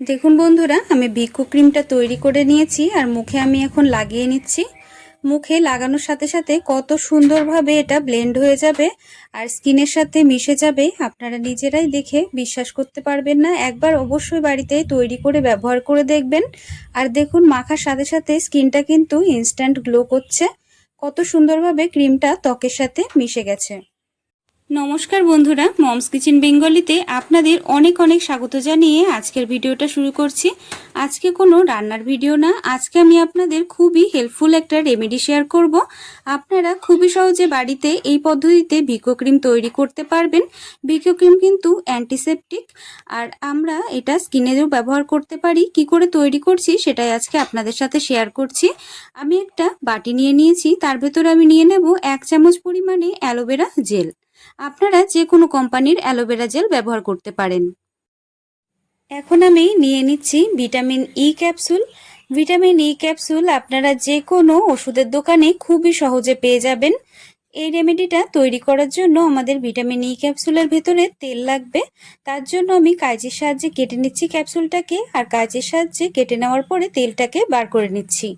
দেখুন বন্ধুরা, আমি ভিকু ক্রিমটা তৈরি করে নিয়েছি আর মুখে আমি এখন লাগিয়ে নিচ্ছি। মুখে লাগানোর সাথে সাথে কত সুন্দরভাবে এটা ব্লেন্ড হয়ে যাবে আর স্কিনের সাথে মিশে যাবে, আপনারা নিজেরাই দেখে বিশ্বাস করতে পারবেন না। একবার অবশ্যই বাড়িতে তৈরি করে ব্যবহার করে দেখবেন। আর দেখুন, মাখার সাথে সাথে স্কিনটা কিন্তু ইনস্ট্যান্ট গ্লো করছে। কত সুন্দরভাবে ক্রিমটা ত্বকের সাথে মিশে গেছে। নমস্কার বন্ধুরা, মমস কিচেন বেঙ্গলিতে আপনাদের অনেক অনেক স্বাগত জানিয়ে আজকের ভিডিওটা শুরু করছি। আজকে কোনো রান্নার ভিডিও না, আজকে আমি আপনাদের খুবই হেল্পফুল একটা রেমেডি শেয়ার করব। আপনারা খুবই সহজে বাড়িতে এই পদ্ধতিতে ভিকো ক্রিম তৈরি করতে পারবেন। ভিকো ক্রিম কিন্তু অ্যান্টিসেপটিক আর আমরা এটা স্কিনেও ব্যবহার করতে পারি। কি করে তৈরি করছি সেটাই আজকে আপনাদের সাথে শেয়ার করছি। আমি একটা বাটি নিয়ে নিয়েছি, তার ভেতরে আমি নিয়ে নেব এক চামচ পরিমাণে অ্যালোভেরা জেল। আপনারা যে কোনো কোম্পানির অ্যালোভেরা জেল ব্যবহার করতে পারেন। এখন আমি নিয়ে নিচ্ছি vitamin E capsule. Vitamin E capsule আপনারা যে কোনো ওষুধের দোকানে খুবই সহজে পেয়ে যাবেন। এই রেমেডিটা তৈরি করার জন্য আমাদের ভিটামিন ই ক্যাপসুলের ভেতরে তেল লাগবে। তার জন্য আমি কাঁচির সাহায্যে কেটে নিচ্ছি ক্যাপসুলটাকে। আর কাঁচির সাহায্যে কেটে নেওয়ার পরে তেলটাকে বার করে নিচ্ছি।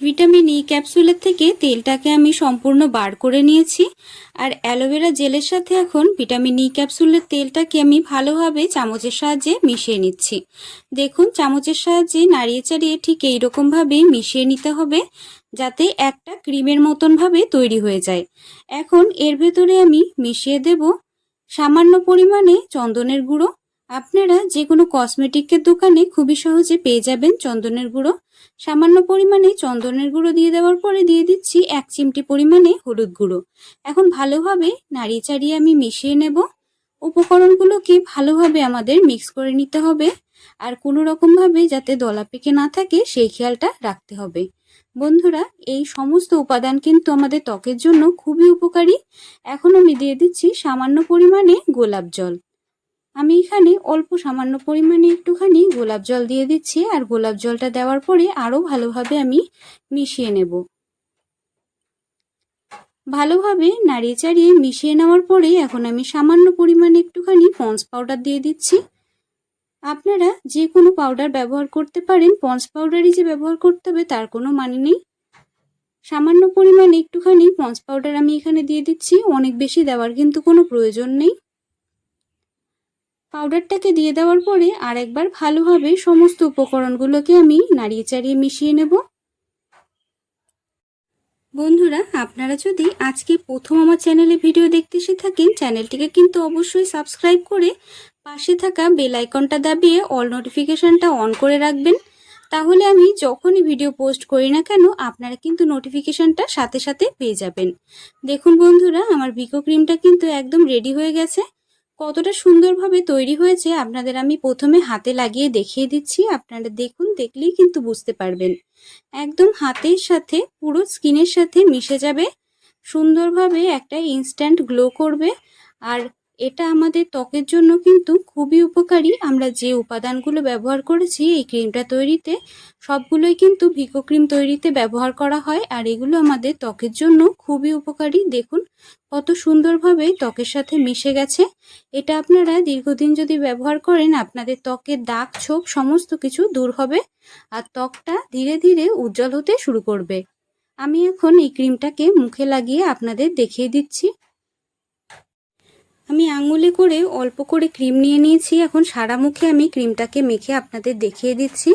ভিটামিন ই ক্যাপসুলের থেকে তেলটাকে আমি সম্পূর্ণ বার করে নিয়েছি। আর অ্যালোভেরা জেলের সাথে এখন ভিটামিন ই ক্যাপসুলের তেলটাকে আমি ভালোভাবে চামচের সাহায্যে মিশিয়ে নিচ্ছি। দেখুন, চামচের সাহায্যে নাড়িয়ে চাড়িয়ে ঠিক এইরকমভাবেই মিশিয়ে নিতে হবে, যাতে একটা ক্রিমের মতনভাবে তৈরি হয়ে যায়। এখন এর ভেতরে আমি মিশিয়ে দেব সামান্য পরিমাণে চন্দনের গুঁড়ো আপনারা যে কোনো কসমেটিকের দোকানে খুবই সহজে পেয়ে যাবেন চন্দনের গুঁড়ো। সামান্য পরিমাণে চন্দনের গুঁড়ো দিয়ে দেওয়ার পরে দিয়ে দিচ্ছি এক চিমটি পরিমাণে হলুদ গুঁড়ো। এখন ভালোভাবে নাড়িয়ে চাড়িয়ে আমি মিশিয়ে নেব। উপকরণগুলোকে ভালোভাবে আমাদের মিক্স করে নিতে হবে। আর কোনো রকমভাবে যাতে দলা পেকে না থাকে সেই খেয়ালটা রাখতে হবে। বন্ধুরা, এই সমস্ত উপাদান কিন্তু আমাদের ত্বকের জন্য খুবই উপকারী। এখন আমি দিয়ে দিচ্ছি সামান্য পরিমাণে গোলাপ জল। আমি এখানে অল্প সামান্য পরিমাণে একটুখানি গোলাপ জল দিয়ে দিচ্ছি আর গোলাপ জলটা দেওয়ার পরে আরও ভালোভাবে আমি মিশিয়ে নেব। ভালোভাবে নাড়িয়ে চাড়িয়ে মিশিয়ে নেওয়ার পরে এখন আমি সামান্য পরিমাণে একটুখানি পন্স পাউডার দিয়ে দিচ্ছি। আপনারা যে কোনো পাউডার ব্যবহার করতে পারেন, পন্স পাউডারই যে ব্যবহার করতে হবে তার কোনো মানে নেই। সামান্য পরিমাণে একটুখানি পন্স পাউডার আমি এখানে দিয়ে দিচ্ছি, অনেক বেশি দেওয়ার কিন্তু কোনো প্রয়োজন নেই। পাউডারটাকে দিয়ে দেওয়ার পরে আরেকবার ভালোভাবে সমস্ত উপকরণগুলোকে আমি নাড়িয়ে চাড়িয়ে মিশিয়ে নেব। বন্ধুরা, আপনারা যদি আজকে প্রথম আমার চ্যানেলে ভিডিও দেখতে এসে থাকেন, চ্যানেলটিকে কিন্তু অবশ্যই সাবস্ক্রাইব করে পাশে থাকা বেল আইকনটা দাবিয়ে অল নোটিফিকেশানটা অন করে রাখবেন। তাহলে আমি যখনই ভিডিও পোস্ট করি না কেন, আপনারা কিন্তু নোটিফিকেশানটা সাথে সাথে পেয়ে যাবেন। দেখুন বন্ধুরা, আমার ভিকো ক্রিমটা কিন্তু একদম রেডি হয়ে গেছে। কতটা সুন্দরভাবে তৈরি হয়েছে আপনাদের আমি প্রথমে হাতে লাগিয়ে দেখিয়ে দিচ্ছি। আপনারা দেখুন, দেখলেই কিন্তু বুঝতে পারবেন। একদম হাতের সাথে, পুরো স্কিনের সাথে মিশে যাবে। সুন্দরভাবে একটা ইনস্ট্যান্ট গ্লো করবে। আর এটা আমাদের ত্বকের জন্য কিন্তু খুবই উপকারী। আমরা যে উপাদানগুলো ব্যবহার করেছি, এই ক্রিমটা তৈরিতে সবগুলোই কিন্তু ভিকো ক্রিম তৈরিতে ব্যবহার করা হয় আর এগুলো আমাদের ত্বকের জন্য খুবই উপকারী। দেখুন কত সুন্দরভাবে ত্বকের সাথে মিশে গেছে। এটা আপনারা দীর্ঘদিন যদি ব্যবহার করেন, আপনাদের ত্বকের দাগ, ছোপ সমস্ত কিছু দূর হবে আর ত্বকটা ধীরে ধীরে উজ্জ্বল হতে শুরু করবে। আমি এখন এই ক্রিমটাকে মুখে লাগিয়ে আপনাদের দেখিয়ে দিচ্ছি। আমি আঙুলে করে অল্প করে ক্রিম নিয়ে নিয়েছি। এখন সারা মুখে আমি ক্রিমটাকে মেখে আপনাদের দেখিয়ে দিচ্ছি।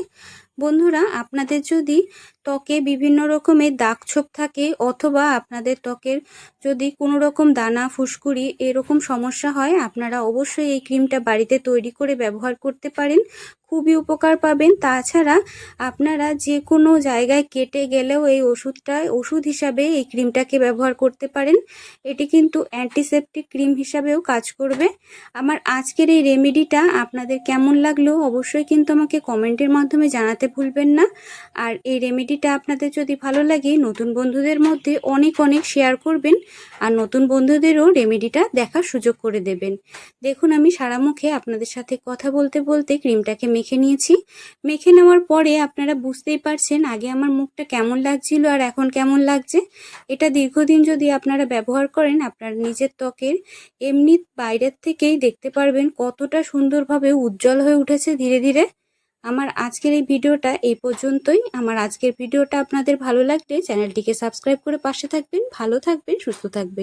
বন্ধুরা, আপনাদের যদি ত্বকে বিভিন্ন রকমের দাগ ছোপ থাকে অথবা আপনাদের ত্বকের যদি কোনো রকম দানা, ফুসকুড়ি এরকম সমস্যা হয়, আপনারা অবশ্যই এই ক্রিমটা বাড়িতে তৈরি করে ব্যবহার করতে পারেন। খুবই উপকার পাবেন। তাছাড়া আপনারা যে কোনো জায়গায় কেটে গেলেও এই ওষুধটা, ওষুধ হিসাবে এই ক্রিমটাকে ব্যবহার করতে পারেন। এটি কিন্তু অ্যান্টিসেপটিক ক্রিম হিসাবেও কাজ করবে। আমার আজকের এই রেমেডিটা আপনাদের কেমন লাগল অবশ্যই কিন্তু আমাকে কমেন্টের মাধ্যমে জানাতে ভুলবেন না। আর এই রেমেডি রেমেডিটা আপনাদের যদি ভালো লাগে, নতুন বন্ধুদের মধ্যে অনেক অনেক শেয়ার করবেন আর নতুন বন্ধুদেরও রেমেডিটা দেখার সুযোগ করে দেবেন। দেখুন, আমি সারা মুখে আপনাদের সাথে কথা বলতে বলতে ক্রিমটাকে মেখে নিয়েছি। মেখে নেওয়ার পরে আপনারা বুঝতেই পারছেন আগে আমার মুখটা কেমন লাগছিল আর এখন কেমন লাগছে। এটা দীর্ঘদিন যদি আপনারা ব্যবহার করেন, আপনার নিজের ত্বকের এমনি বাইরের থেকেই দেখতে পারবেন কতটা সুন্দরভাবে উজ্জ্বল হয়ে উঠেছে ধীরে ধীরে। আমার আজকের এই ভিডিওটা এই পর্যন্তই। আমার আজকের ভিডিওটা আপনাদের ভালো লাগলে চ্যানেলটিকে সাবস্ক্রাইব করে পাশে থাকবেন, ভালো থাকবেন, সুস্থ থাকবেন।